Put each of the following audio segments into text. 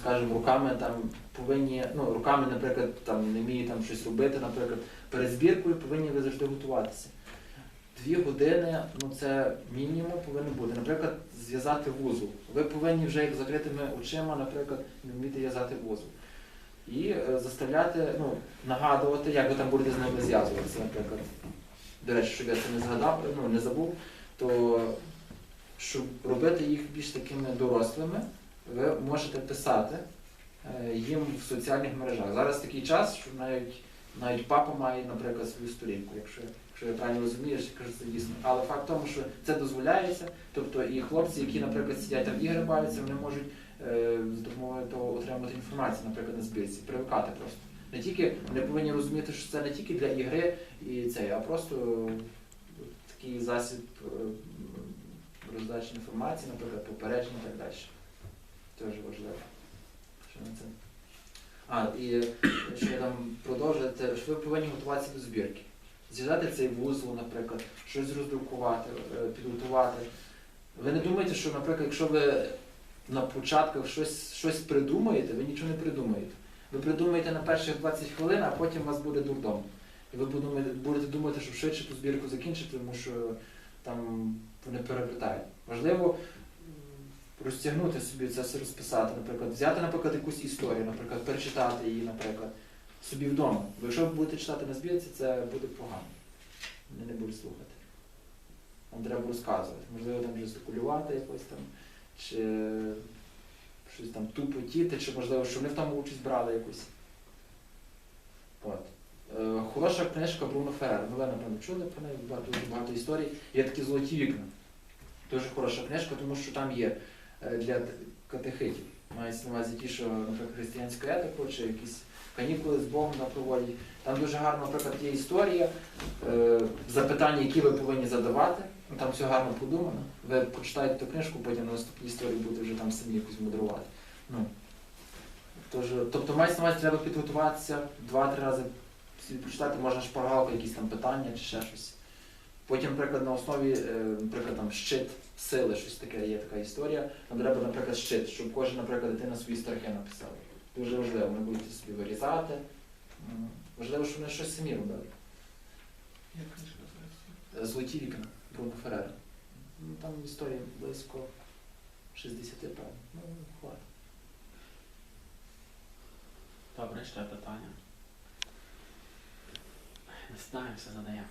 скажімо, руками там повинні, ну, руками, наприклад, там не вміють там щось робити, наприклад, перед збіркою повинні ви завжди готуватися. Дві години, ну це мінімум повинно бути. Наприклад, зв'язати вузол. Ви повинні вже як закритими очима, наприклад, не вміти в'язати вузол. І е, заставляти, ну, нагадувати, як ви там будете з ними зв'язуватися, наприклад. До речі, щоб я це не згадав, ну не забув, то щоб робити їх більш такими дорослими, ви можете писати е, їм в соціальних мережах. Зараз такий час, що навіть навіть папа має, наприклад, свою сторінку, якщо, якщо я правильно розумію, я кажу, це дійсно. Але факт в тому, що це дозволяється. Тобто і хлопці, які, наприклад, сидять там ігри бавляться, вони можуть е, з допомогою того отримати інформацію, наприклад, на збірці, привикати просто. Не тільки вони повинні розуміти, що це не тільки для ігри і це, а просто такий засіб е, роздачі інформації, наприклад, попередження і так далі. Дуже важливо. Що на це? А, і що я там продовжую, що ви повинні готуватися до збірки. Зв'язати цей вузол, наприклад, щось роздрукувати, е, підготувати. Ви не думаєте, що, наприклад, якщо ви на початках щось, щось придумаєте, ви нічого не придумаєте. Ви придумаєте на перших 20 хвилин, а потім у вас буде дурдом. І ви будете думати, що швидше ту збірку закінчити, тому що там вони перевертають. Важливо розтягнути собі це все розписати, наприклад, взяти, наприклад, якусь історію, наприклад, перечитати її, наприклад, собі вдома. Бо якщо ви будете читати на збірці, це буде погано. Вони не будуть слухати. Вам треба розказувати. Можливо, там жестикулювати якось там, чи щось там тупотіти, чи можливо, що вони в тому участь брали якусь. От. Е, Хороша книжка Бруно Феррер. Ну, ви, напевно, чули про неї багато, багато історій. Є такі золоті вікна. Дуже хороша книжка, тому що там є для катехитів. Мається на увазі ті, що, наприклад, християнську етику, чи якісь канікули з Богом на проводять. Там дуже гарно, наприклад, є історія, е, запитання, які ви повинні задавати. Ну, Там все гарно подумано. Ви прочитаєте ту книжку, потім на наступній історії будете вже там самі якось мудрувати. Ну, тож, тобто мається на увазі, треба підготуватися два-три рази прочитати, можна шпаргалку, якісь там питання чи ще щось. Потім, наприклад, на основі, е, наприклад, там щит сили, щось таке, є така історія. Там треба, наприклад, щит, щоб кожен, наприклад, дитина свої страхи написала. Дуже важливо, вони будуть собі вирізати. Важливо, щоб вони щось самі робили. Е, Золоті вікна Бруно Феррера. Ну, там історія близько 60, певно. Ну, хватить. Добре, ще питання. Не знаю, все задає.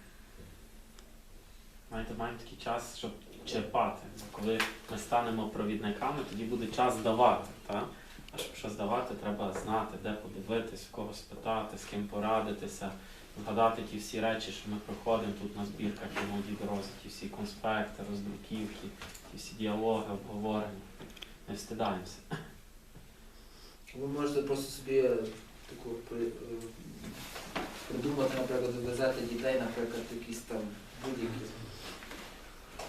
Знаєте, маємо такий час, щоб черпати. Коли ми станемо провідниками, тоді буде час давати. Та? А щоб щось давати, треба знати, де подивитись, в кого спитати, з ким порадитися, згадати ті всі речі, що ми проходимо тут на збірках і молоді дорозі, ті всі конспекти, роздруківки, ті всі діалоги, обговорення. Не встидаємося. Ви можете просто собі е, таку е, придумати, наприклад, везете дітей, наприклад, якісь там будь-які.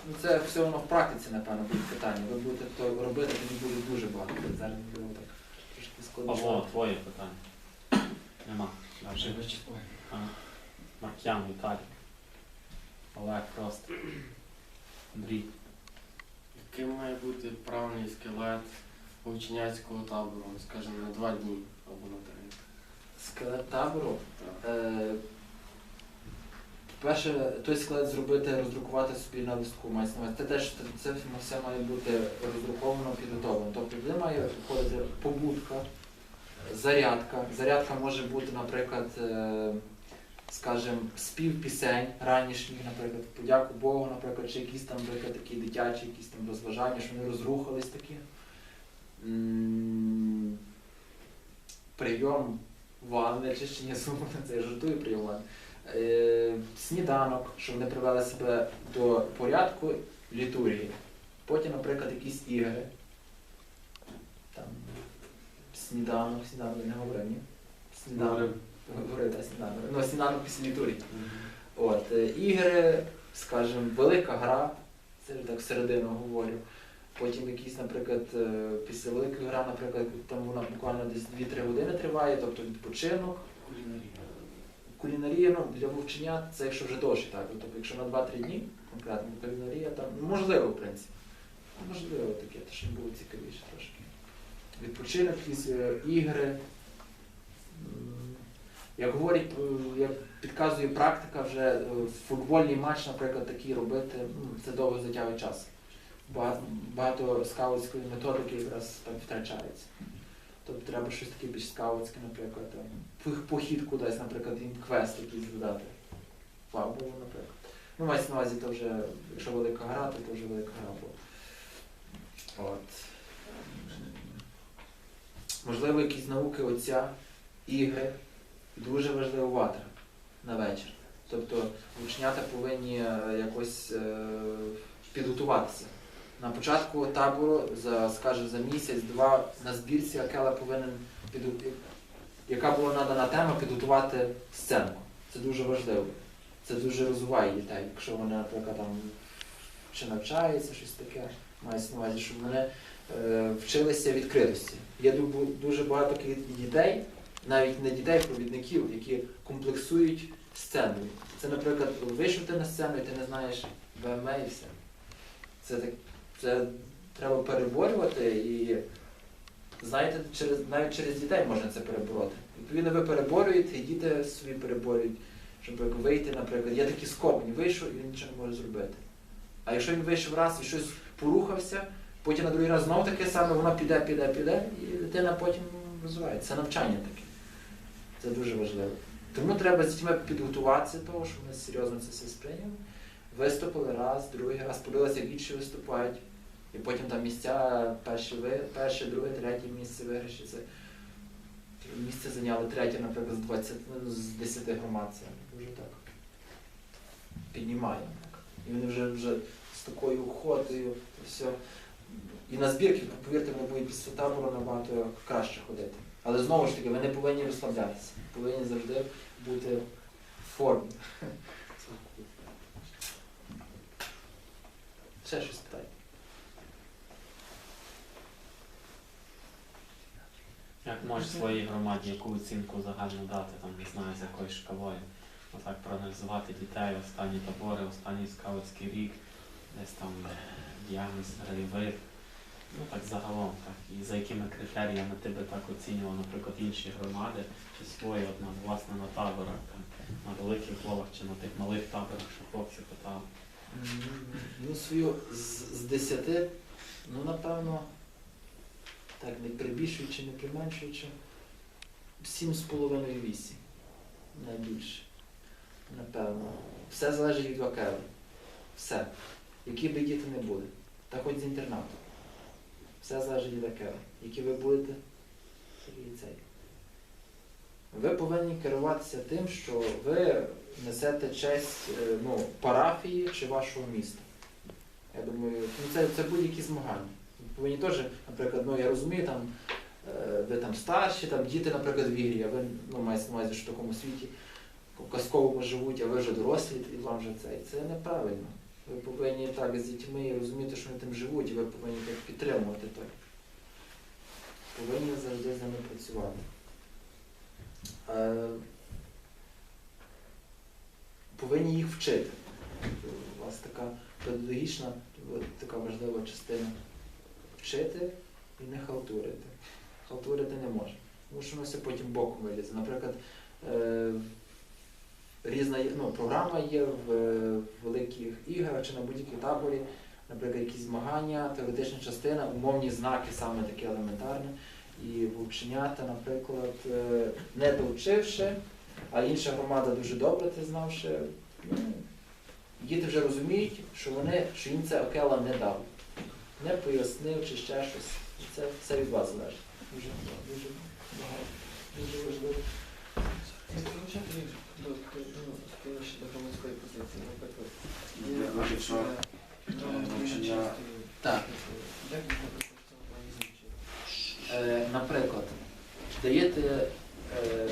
Ну, це все воно в практиці, напевно, буде питання. Ви будете то робити, тоді буде дуже багато. Зараз не було так трошки Павло, твоє питання. Нема. Вже А, Маркян, Віталій. Олег просто. Андрій. Яким має бути правильний скелет учняцького табору, скажімо, на два дні або на три? Скелет табору. Так. Е, Перше, той склад зробити, роздрукувати собі на листку мається на увазі. Це теж це все має бути роздруковано, підготовлено. Тобто туди має входити побудка, зарядка. Зарядка може бути, наприклад, е, скажімо, спів пісень ранішніх, наприклад, подяку Богу, наприклад, чи якісь там, наприклад, такі дитячі, якісь там розважання, що вони розрухались такі. Прийом ванни, чищення зубів, це я жартую прийом ванни. Е, сніданок, щоб вони привели себе до порядку літургії. Потім, наприклад, якісь ігри. Там, сніданок, сніданок, не говорив, ні? Сніданок. Говорив, та сніданок. Ну, сніданок після літургії. От, е, ігри, скажімо, велика гра, це я так всередину говорю. Потім якісь, наприклад, е, після великої гри, наприклад, там вона буквально десь 2-3 години триває, тобто відпочинок. Кулінарія, ну, для вовченят це якщо вже довше, так. Тобто, якщо на 2-3 дні конкретно, кулінарія там ну, можливо, в принципі. Можливо, таке, то ще було цікавіше трошки. відпочинок, якісь е, ігри. Як говорить, е, як підказує практика, вже е, футбольний матч, наприклад, такий робити, ну, це довго затягує час. Багато, багато скаутської методики якраз там втрачається. Тобто треба щось таке більш скаутське, наприклад, там, похід кудись, наприклад, їм квест якийсь додати. Фабулу, наприклад. Ну, мається на увазі, то вже, якщо велика гра, то, то вже велика гра була. От. Можливо, якісь науки отця, ігри. Дуже важлива ватра на вечір. Тобто учнята повинні е, якось е, підготуватися. На початку табору, за, скажімо, за місяць-два на збірці Акела повинен підготувати, яка була надана тема, підготувати сценку. Це дуже важливо. Це дуже розвиває дітей, якщо вони, наприклад, там чи навчаються, щось таке, мається на увазі, щоб вони е, вчилися відкритості. Є дуже багато таких дітей, навіть не дітей, провідників, які комплексують сценою. Це, наприклад, вийшов ти на сцену і ти не знаєш БМЕ і все. Це, так, це треба переборювати і знаєте, через, навіть через дітей можна це перебороти. Відповідно, ви переборюєте, і діти собі переборюють, щоб вийти, наприклад, я такий скопний, вийшов і він нічого не може зробити. А якщо він вийшов раз і щось порухався, потім на другий раз знову таке саме, воно піде, піде, піде, і дитина потім розвивається. Це навчання таке. Це дуже важливо. Тому треба з дітьми підготуватися до того, щоб вони серйозно це все сприйняли. Виступили раз, другий раз, подивилися, як інші виступають. І потім там місця перше, перше, друге, третє місце виграші. Це місце зайняли третє, наприклад, з 20, ну, з 10 громад. Це дуже так піднімає. І вони вже, вже з такою охотою, все. І на збірки, повірте, вони будуть після табору набагато краще ходити. Але знову ж таки, ви не повинні розслаблятися. Повинні завжди бути в формі. Ще щось питайте. Як можеш своїй громаді яку оцінку загальну дати, там не знаю з якою шкалою. Отак проаналізувати дітей, останні табори, останній скаутський рік, десь там е, діагноз, райовид. Ну так загалом, так. І за якими критеріями ти би так оцінював, наприклад, інші громади, чи свої, от, на, власне, на таборах, там, на великих ловах чи на тих малих таборах, що хлопці питали. М, Ну, свою з, з 10, ну напевно, так не прибільшуючи, не применшуючи, 7,5-8 найбільше. Напевно. Все залежить від вакелу. Все. Які би діти не були. Та хоч з інтернату. Все залежить від вакелу. Які ви будете, і цей. Ви повинні керуватися тим, що ви несете честь е, ну, парафії чи вашого міста. Я думаю, ну, це, це будь-які змагання. Ви повинні теж, наприклад, ну я розумію, там, е, ви там старші, там діти, наприклад, вірі, а ви ну, маєте на в такому світі в казковому живуть, а ви вже дорослі, і вам вже це. І це неправильно. Ви повинні так з дітьми розуміти, що вони тим живуть, і ви повинні так підтримувати так. Повинні завжди з ними працювати. Повинні їх вчити. У вас така педагогічна, така важлива частина. Вчити і не халтурити. Халтурити не можна. Тому що все потім боком вилізе. Наприклад, е, різна ну, програма є в, е, великих іграх чи на будь-якій таборі, наприклад, якісь змагання, теоретична частина, умовні знаки, саме такі елементарні. І вовченята, наприклад, е, не довчивши, а інша громада дуже добре це знавши, ну, діти вже розуміють, що вони, що їм це окела не дав. Не пояснив чи ще щось. Це все від вас залежить. Дуже, дуже багато, дуже важливо. до щодо громадської позиції, наприклад. Так. Звучить? Е, наприклад, даєте, е,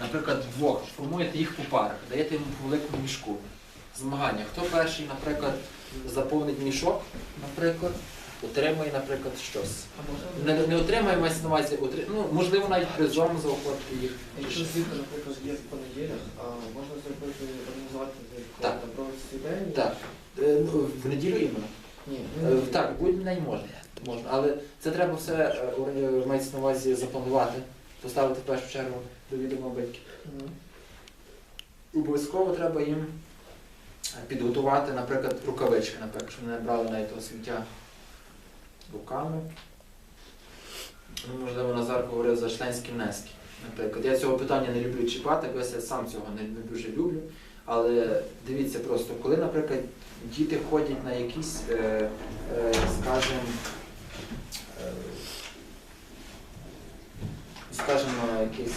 наприклад, двох, формуєте їх по парах, даєте їм по великому мішку. Змагання. Хто перший, наприклад, заповнить мішок, наприклад, отримує, наприклад, щось. А Не, не отримає мається на увазі, отри- ну, можливо, навіть призом заохотити їх. Якщо звідти, наприклад, є в понеділях, а можна зробити організувати Так. день? Так. Е, ну, в неділю іменно. Ні, Так, будь день можна. можна. Але це треба все е, мається на увазі запланувати, поставити в першу чергу до відома батьків. Обов'язково треба їм е, підготувати, наприклад, рукавички, наприклад, щоб вони не брали навіть того сміття руками. Ну, можливо, Назар говорив за членські внески. Наприклад, я цього питання не люблю чіпати, бо я сам цього не, не дуже люблю. Але дивіться просто, коли, наприклад, діти ходять на якісь, е, е, скажімо, скажімо, якісь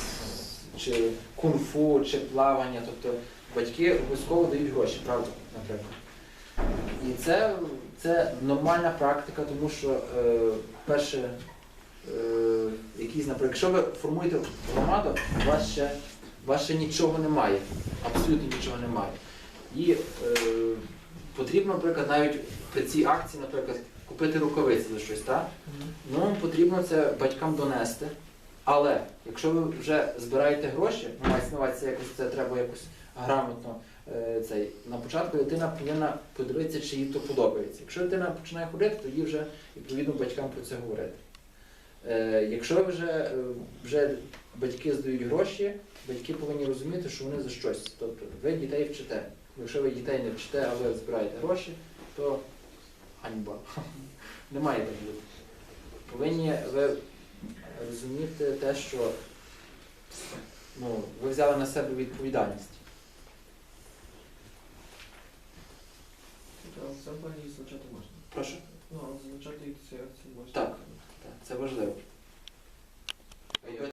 чи кунг-фу, чи плавання, тобто батьки обов'язково дають гроші, правда, наприклад. І це, це нормальна практика, тому що е, перше, е, якісь, наприклад, якщо ви формуєте громаду, у вас ще, у вас ще нічого немає, абсолютно нічого немає. І е, потрібно, наприклад, навіть при цій акції, наприклад, купити рукавиці за щось, так? Ну, потрібно це батькам донести. Але якщо ви вже збираєте гроші, ну, мається на увазі, це якось це треба якось грамотно. е, Цей. На початку дитина повинна подивитися, чи їй то подобається. Якщо дитина починає ходити, тоді вже відповідно батькам про це говорити. Е, якщо вже, е, вже батьки здають гроші, батьки повинні розуміти, що вони за щось. Тобто ви дітей вчите. Якщо ви дітей не вчите, а ви збираєте гроші, то ганьба. Немає так. Повинні ви розуміти те, що ну, ви взяли на себе відповідальність. Це взагалі зазначати можна. Прошу. Ну, зазначати ці акції можна. Так. Так, Це важливо.